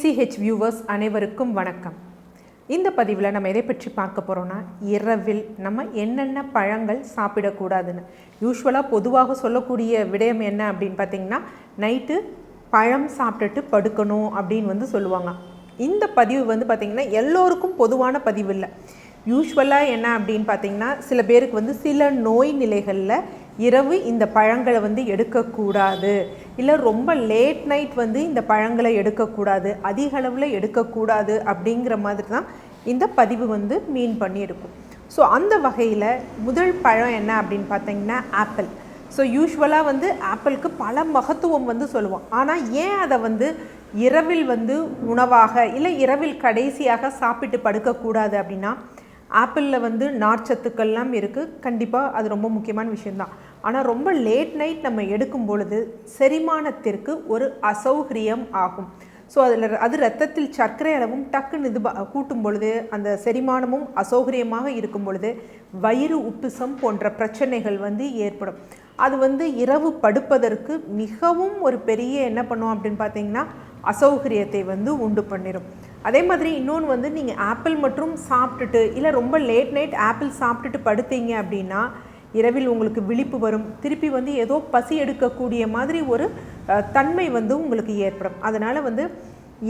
DCH viewers அனைவருக்கும் வணக்கம். இந்த பதிவில் நம்ம எதை பற்றி பார்க்க போகிறோன்னா இரவில் நம்ம என்னென்ன பழங்கள் சாப்பிடக்கூடாதுன்னு. யூஸ்வலாக பொதுவாக சொல்லக்கூடிய விடயம் என்ன அப்படின்னு பார்த்தீங்கன்னா நைட்டு பழம் சாப்பிட்டுட்டு படுக்கணும் அப்படின்னு வந்து சொல்லுவாங்க. இந்த பதிவு வந்து பார்த்திங்கன்னா எல்லோருக்கும் பொதுவான பதிவு இல்லை. யூஸ்வலாக என்ன அப்படின்னு பார்த்தீங்கன்னா சில பேருக்கு வந்து சில நோய் நிலைகளில் இரவு இந்த பழங்களை வந்து எடுக்கக்கூடாது. இல்லை ரொம்ப லேட் நைட் வந்து இந்த பழங்களை எடுக்கக்கூடாது. அதிக அளவில் எடுக்கக்கூடாது அப்படிங்கிற மாதிரி தான் இந்த பதிவு வந்து மீன் பண்ணியிருக்கும் ஸோ அந்த வகையில் முதல் பழம் என்ன அப்படின்னு பார்த்தீங்கன்னா ஆப்பிள் ஸோ யூஸ்வலாக வந்து ஆப்பிளுக்கு பல மகத்துவம் வந்து சொல்லுவோம். ஆனால் ஏன் அதை வந்து இரவில் வந்து உணவாக இல்லை இரவில் கடைசியாக சாப்பிட்டு படுக்கக்கூடாது அப்படின்னா ஆப்பிளில் வந்து நார்ச்சத்துக்கள்லாம் இருக்குது கண்டிப்பாக அது ரொம்ப முக்கியமான விஷயந்தான் ஆனால் ரொம்ப லேட் நைட் நம்ம எடுக்கும் பொழுது செரிமானத்திற்கு ஒரு அசௌகரியம் ஆகும். ஸோ அதில் அது ரத்தத்தில் சர்க்கரை அளவும் டக்குன்னு இது ப- கூட்டும் பொழுது அந்த செரிமானமும் அசௌகரியமாக இருக்கும் பொழுது வயிறு உப்புசம் போன்ற பிரச்சனைகள் வந்து ஏற்படும். அது வந்து இரவு படுப்பதற்கு மிகவும் ஒரு பெரிய என்ன பண்ணும் அப்படின்னு பார்த்தீங்கன்னா அசௌகரியத்தை வந்து உண்டு பண்ணிடும் அதே மாதிரி இன்னொன்று வந்து நீங்கள் ஆப்பிள் மற்றும் சாப்பிட்டுட்டு இல்லை ரொம்ப லேட் நைட் ஆப்பிள் சாப்பிட்டுட்டு படுத்தீங்க அப்படின்னா இரவில் உங்களுக்கு விழிப்பு வரும். திருப்பி வந்து ஏதோ பசி எடுக்கக்கூடிய மாதிரி ஒரு தன்மை வந்து உங்களுக்கு ஏற்படும். அதனால் வந்து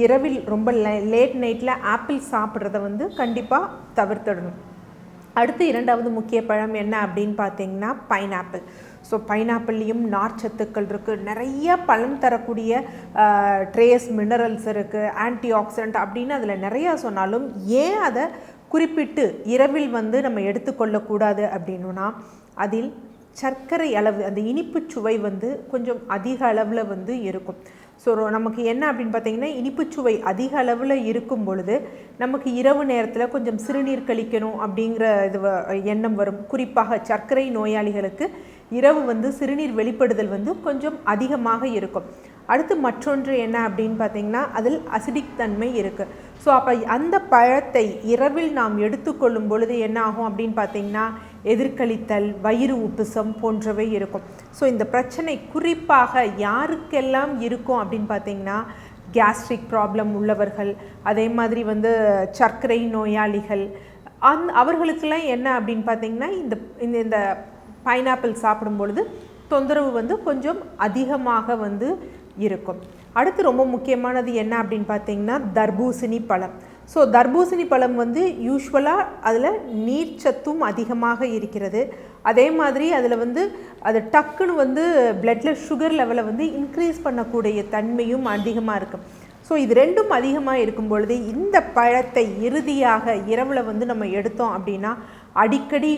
இரவில் ரொம்ப லேட் நைட்டில் ஆப்பிள் சாப்பிட்றத வந்து கண்டிப்பாக தவிர்த்திடணும். அடுத்து இரண்டாவது முக்கிய பழம் என்ன அப்படின்னு பார்த்தீங்கன்னா பைனாப்பிள் ஸோ பைனாப்பிள்லையும் நார்ச்சத்துக்கள் இருக்குது நிறைய பலன் தரக்கூடிய ட்ரேஸ் மினரல்ஸ் இருக்குது ஆன்டி ஆக்சிடென்ட் அப்படின்னு அதில் நிறையா சொன்னாலும் ஏன் அதை குறிப்பிட்டு இரவில் வந்து நம்ம எடுத்துக்கொள்ளக்கூடாது அப்படின்னா அதில் சர்க்கரை அளவு அந்த இனிப்பு சுவை வந்து கொஞ்சம் அதிக அளவில் வந்து இருக்கும். ஸோ நமக்கு என்ன அப்படின்னு பார்த்தீங்கன்னா இனிப்புச் சுவை அதிக அளவில் இருக்கும் பொழுது நமக்கு இரவு நேரத்தில் கொஞ்சம் சிறுநீர் கழிக்கணும் அப்படிங்கிற இது எண்ணம் வரும். குறிப்பாக சர்க்கரை நோயாளிகளுக்கு இரவு வந்து சிறுநீர் வெளிப்படுதல் வந்து கொஞ்சம் அதிகமாக இருக்கும். அடுத்து மற்றொன்று என்ன அப்படின்னு பார்த்தீங்கன்னா அதில் அசிடிக் தன்மை இருக்குது ஸோ அப்போ அந்த பழத்தை இரவில் நாம் எடுத்துக்கொள்ளும் பொழுது என்ன ஆகும் அப்படின்னு பார்த்தீங்கன்னா எதிர்கழித்தல் வயிறு உப்புசம் போன்றவை இருக்கும். ஸோ இந்த பிரச்சனை குறிப்பாக யாருக்கெல்லாம் இருக்கும் அப்படின்னு பார்த்தீங்கன்னா கேஸ்ட்ரிக் ப்ராப்ளம் உள்ளவர்கள் அதே மாதிரி வந்து சர்க்கரை நோயாளிகள் அந் அவர்களுக்கெல்லாம் என்ன அப்படின்னு பார்த்தீங்கன்னா இந்த இந்த இந்த பைனாப்பிள் சாப்பிடும் பொழுது தொந்தரவு வந்து கொஞ்சம் அதிகமாக வந்து இருக்கும். அடுத்து ரொம்ப முக்கியமானது என்ன அப்படின்னு பார்த்தீங்கன்னா தர்பூசணி பழம். ஸோ தர்பூசணி பழம் வந்து யூஸ்வலாக அதில் நீர்ச்சத்தும் அதிகமாக இருக்கிறது. அதே மாதிரி அதில் வந்து அது டக்குன்னு வந்து பிளட்டில் சுகர் லெவலை வந்து இன்க்ரீஸ் பண்ணக்கூடிய தன்மையும் அதிகமாக இருக்கும் ஸோ இது ரெண்டும் அதிகமாக இருக்கும் பொழுது இந்த பழத்தை இறுதியாக இரவில் வந்து நம்ம எடுத்தோம் அப்படின்னா அடிக்கடி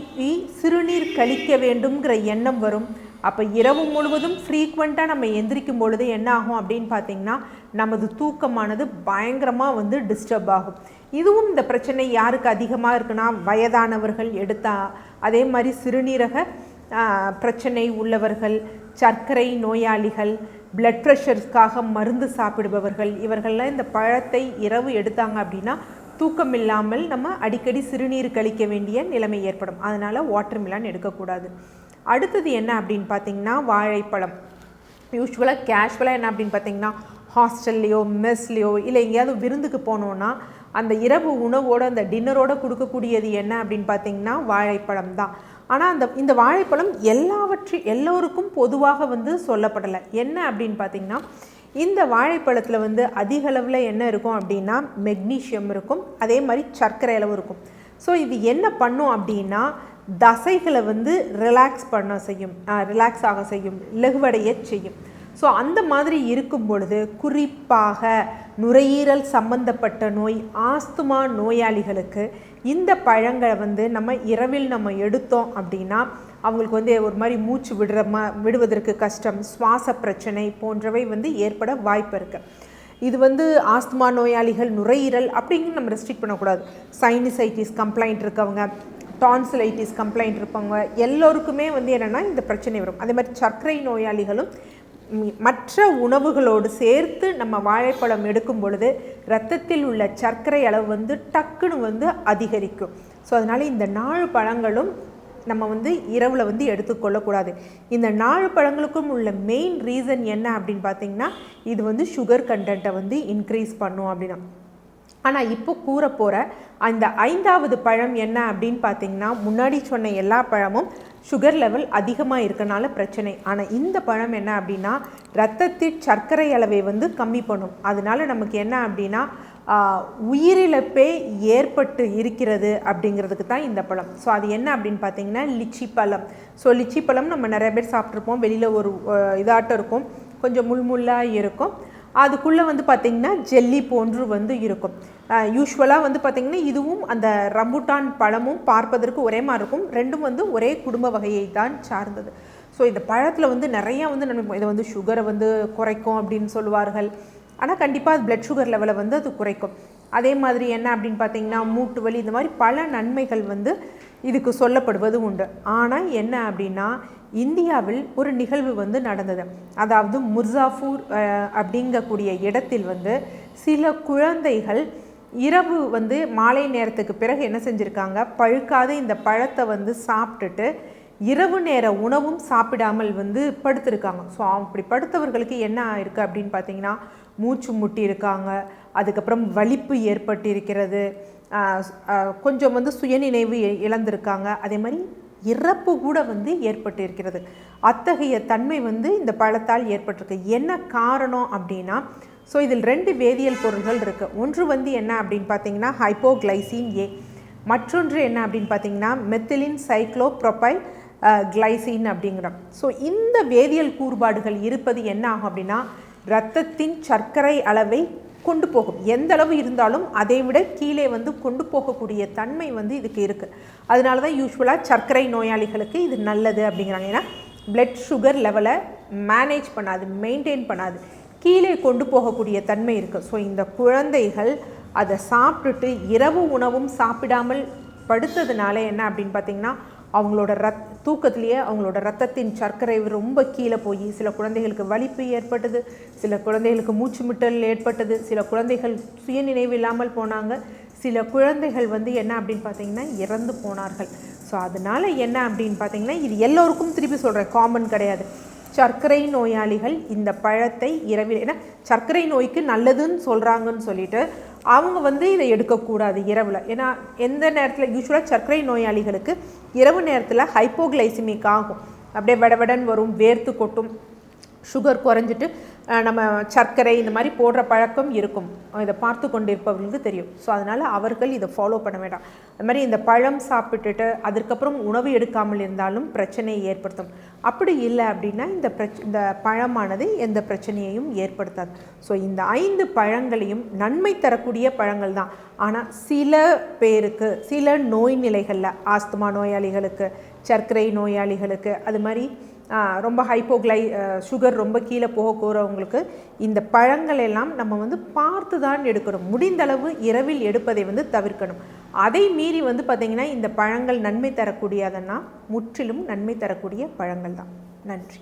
சிறுநீர் கழிக்க வேண்டும்ங்கிற எண்ணம் வரும். அப்போ இரவு முழுவதும் ஃப்ரீக்வெண்ட்டாக நம்ம எந்திரிக்கும் பொழுது என்ன ஆகும் அப்படின்னு பார்த்தீங்கன்னா நமது தூக்கமானது பயங்கரமாக வந்து டிஸ்டர்ப் ஆகும். இதுவும் இந்த பிரச்சனை யாருக்கு அதிகமாக இருக்குன்னா வயதானவர்கள் எடுத்தா அதே மாதிரி சிறுநீரக பிரச்சனை உள்ளவர்கள் சர்க்கரை நோயாளிகள் பிளட் ப்ரெஷருக்காக மருந்து சாப்பிடுபவர்கள் இவர்கள்லாம் இந்த பழத்தை இரவு எடுத்தாங்க அப்படின்னா தூக்கம் இல்லாமல் நம்ம அடிக்கடி சிறுநீர் கழிக்க வேண்டிய நிலைமை ஏற்படும். அதனால் வாட்டர் மிலான் எடுக்கக்கூடாது. அடுத்தது என்ன அப்படின்னு பார்த்தீங்கன்னா வாழைப்பழம். யூஸ்வலாக கேஷுவலாக என்ன அப்படின்னு பார்த்தீங்கன்னா ஹாஸ்டல்லையோ மெஸ்லேயோ இல்லை எங்கேயாவது விருந்துக்கு போனோன்னா அந்த இரவு உணவோட அந்த டின்னரோட கொடுக்கக்கூடியது என்ன அப்படின்னு பார்த்தீங்கன்னா வாழைப்பழம் தான். ஆனால் அந்த இந்த வாழைப்பழம் எல்லாவற்றி எல்லோருக்கும் பொதுவாக வந்து சொல்லப்படலை. என்ன அப்படின்னு பார்த்தீங்கன்னா இந்த வாழைப்பழத்தில் வந்து அதிக அளவில் என்ன இருக்கும் அப்படின்னா மெக்னீஷியம் இருக்கும் அதே மாதிரி சர்க்கரை அளவு இருக்கும். ஸோ இது என்ன பண்ணும் அப்படின்னா தசைகளை வந்து ரிலாக்ஸ் பண்ண செய்யும் ரிலாக்ஸ் ஆக செய்யும் லெகுவடைய செய்யும். ஸோ அந்த மாதிரி இருக்கும் பொழுது குறிப்பாக நுரையீரல் சம்பந்தப்பட்ட நோய் ஆஸ்துமா நோயாளிகளுக்கு இந்த பழங்களை வந்து நம்ம இரவில் நம்ம எடுத்தோம் அப்படின்னா அவங்களுக்கு வந்து ஒரு மாதிரி மூச்சு விடுற மா விடுவதற்கு கஷ்டம் சுவாச பிரச்சனை போன்றவை வந்து ஏற்பட வாய்ப்பு இருக்குது இது வந்து ஆஸ்துமா நோயாளிகள் நுரையீரல் அப்படின்னு நம்ம ரெஸ்ட்ரிக்ட் பண்ணக்கூடாது. சைனிசைட்டிஸ் கம்ப்ளைண்ட் இருக்கவங்க டான்சிலைட்டிஸ் கம்ப்ளைண்ட் இருப்பவங்க எல்லோருக்குமே வந்து என்னென்னா இந்த பிரச்சனை வரும். அதே மாதிரி சர்க்கரை நோயாளிகளும் மற்ற உணவுகளோடு சேர்த்து நம்ம வாழைப்பழம் எடுக்கும் பொழுது ரத்தத்தில் உள்ள சர்க்கரை அளவு வந்து டக்குன்னு வந்து அதிகரிக்கும். ஸோ அதனால் இந்த நாலு பழங்களும் நம்ம வந்து இரவில் வந்து எடுத்துக்கொள்ளக்கூடாது இந்த நாலு பழங்களுக்கும் உள்ள மெயின் ரீசன் என்ன அப்படின்னு பார்த்தீங்கன்னா இது வந்து சுகர் கண்டென்ட்டை வந்து இன்க்ரீஸ் பண்ணும் அப்படின்னா. ஆனால் இப்போ கூற போகிற அந்த ஐந்தாவது பழம் என்ன அப்படின்னு பார்த்தீங்கன்னா முன்னாடி சொன்ன எல்லா பழமும் சுகர் லெவல் அதிகமாக இருக்கனால பிரச்சனை. ஆனால் இந்த பழம் என்ன அப்படின்னா ரத்தத்தில் சர்க்கரை அளவை வந்து கம்மி பண்ணும். அதனால நமக்கு என்ன அப்படின்னா உயிரிழப்பே ஏற்பட்டு இருக்கிறது அப்படிங்கிறதுக்கு தான் இந்த பழம். ஸோ அது என்ன அப்படின்னு பார்த்தீங்கன்னா லிச்சி பழம். ஸோ லிச்சி பழம் நம்ம நிறைய பேர் சாப்பிட்ருப்போம் வெளியில் ஒரு இதாட்டம் இருக்கும். கொஞ்சம் முள்முள்ளாக இருக்கும். அதுக்குள்ளே வந்து பார்த்திங்கன்னா ஜெல்லி போன்று வந்து இருக்கும். யூஸ்வலாக வந்து பார்த்திங்கன்னா இதுவும் அந்த ரம்புட்டான் பழமும் பார்ப்பதற்கு ஒரே மாதிரி இருக்கும். ரெண்டும் வந்து ஒரே குடும்ப வகையை தான் சார்ந்தது. ஸோ இந்த பழத்தில் வந்து நிறையா வந்து நம்ம இதை வந்து சுகரை வந்து குறைக்கும் அப்படின்னு சொல்லுவார்கள். ஆனால் கண்டிப்பாக அது பிளட் சுகர் லெவலை வந்து அது குறைக்கும். அதே மாதிரி என்ன அப்படின்னு பார்த்தீங்கன்னா மூட்டு வலி இந்த மாதிரி பல நன்மைகள் வந்து இதுக்கு சொல்லப்படுவது உண்டு. ஆனால் என்ன அப்படின்னா இந்தியாவில் ஒரு நிகழ்வு வந்து நடந்தது. அதாவது முர்சாஃபூர் அப்படிங்கக்கூடிய இடத்தில் வந்து சில குழந்தைகள் இரவு வந்து மாலை நேரத்துக்கு பிறகு என்ன செஞ்சுருக்காங்க? பழுக்காத இந்த பழத்தை வந்து சாப்பிட்டுட்டு இரவு நேர உணவும் சாப்பிடாமல் வந்து படுத்திருக்காங்க. ஸோ அப்படி படுத்தவர்களுக்கு என்ன ஆயிருக்கு அப்படின்னு பார்த்தீங்கன்னா மூச்சு முட்டி இருக்காங்க அதுக்கப்புறம் வலிப்பு ஏற்பட்டிருக்கிறது. கொஞ்சம் வந்து சுயநினைவு இழந்திருக்காங்க. அதே மாதிரி இறப்பு கூட வந்து ஏற்பட்டு இருக்கிறது அத்தகைய தன்மை வந்து இந்த பழத்தால் ஏற்பட்டிருக்கு. என்ன காரணம் அப்படின்னா ஸோ இதில் ரெண்டு வேதியியல் பொருள்கள் இருக்குது ஒன்று வந்து என்ன அப்படின்னு பார்த்தீங்கன்னா ஹைப்போகிளைசின் ஏ மற்றொன்று என்ன அப்படின்னு பார்த்தீங்கன்னா மெத்திலின் சைக்ளோப்ரொபைல் கிளைசின் அப்படிங்கிறோம். ஸோ இந்த வேதியியல் கூறுபாடுகள் இருப்பது என்ன ஆகும் அப்படின்னா இரத்தத்தின் சர்க்கரை அளவை கொண்டு போகும். எந்த அளவு இருந்தாலும் அதை விட கீழே வந்து கொண்டு போகக்கூடிய தன்மை வந்து இதுக்கு இருக்குது அதனால தான் யூஸ்வலாக சர்க்கரை நோயாளிகளுக்கு இது நல்லது அப்படிங்கிறாங்க. ஏன்னா பிளட் சுகர் லெவலை மேனேஜ் பண்ணாது மெயின்டைன் பண்ணாது. கீழே கொண்டு போகக்கூடிய தன்மை இருக்குது ஸோ இந்த குழந்தைகள் அதை சாப்பிட்டுட்டு இரவு உணவும் சாப்பிடாமல் படுத்ததுனால என்ன அப்படின்னு பார்த்தீங்கன்னா அவங்களோட ரத் தூக்கத்திலேயே அவங்களோட ரத்தத்தின் சர்க்கரை ரொம்ப கீழே போய் சில குழந்தைகளுக்கு வலிப்பு ஏற்பட்டது சில குழந்தைகளுக்கு மூச்சு முட்டல் ஏற்பட்டது சில குழந்தைகள் சுயநினைவு இல்லாமல் போனாங்க. சில குழந்தைகள் வந்து என்ன அப்படின்னு பார்த்தீங்கன்னா இறந்து போனார்கள். ஸோ அதனால் என்ன அப்படின்னு பார்த்தீங்கன்னா இது எல்லோருக்கும் திருப்பி சொல்கிறேன் காமன் கிடையாது. சர்க்கரை நோயாளிகள் இந்த பழத்தை இரவில் ஏன்னா சர்க்கரை நோய்க்கு நல்லதுன்னு சொல்கிறாங்கன்னு சொல்லிட்டு அவங்க வந்து இதை எடுக்கக்கூடாது இரவில். ஏன்னா எந்த நேரத்தில் யூஸ்வலாக சர்க்கரை நோயாளிகளுக்கு இரவு நேரத்தில் ஹைப்போகிளைசிமிக் ஆகும். அப்படியே வடவடன் வரும் வேர்த்து கொட்டும் சுகர் குறைஞ்சிட்டு நம்ம சர்க்கரை இந்த மாதிரி போடுற பழக்கம் இருக்கும். இதை பார்த்து கொண்டிருப்பவர்களுக்கு தெரியும். ஸோ அதனால் அவர்கள் இதை ஃபாலோ பண்ண வேண்டாம். அது மாதிரி இந்த பழம் சாப்பிட்டுட்டு அதுக்கப்புறம் உணவு எடுக்காமல் இருந்தாலும் பிரச்சனையை ஏற்படுத்தும். அப்படி இல்லை அப்படின்னா இந்த பிரச் இந்த பழமானது எந்த பிரச்சனையையும் ஏற்படுத்தாது. ஸோ இந்த ஐந்து பழங்களையும் நன்மை தரக்கூடிய பழங்கள் தான். ஆனால் சில பேருக்கு சில நோய் நிலைகளில் ஆஸ்துமா நோயாளிகளுக்கு சர்க்கரை நோயாளிகளுக்கு அது மாதிரி ரொம்ப ஹைப்போக்ளை சுகர் ரொம்ப கீழே போகக்கூறவங்களுக்கு இந்த பழங்கள் எல்லாம் நம்ம வந்து பார்த்து தான் எடுக்கணும். முடிந்தளவு இரவில் எடுப்பதை வந்து தவிர்க்கணும். அதை மீறி வந்து பார்த்திங்கன்னா இந்த பழங்கள் நன்மை தரக்கூடியதுன்னா முற்றிலும் நன்மை தரக்கூடிய பழங்கள் தான் நன்றி.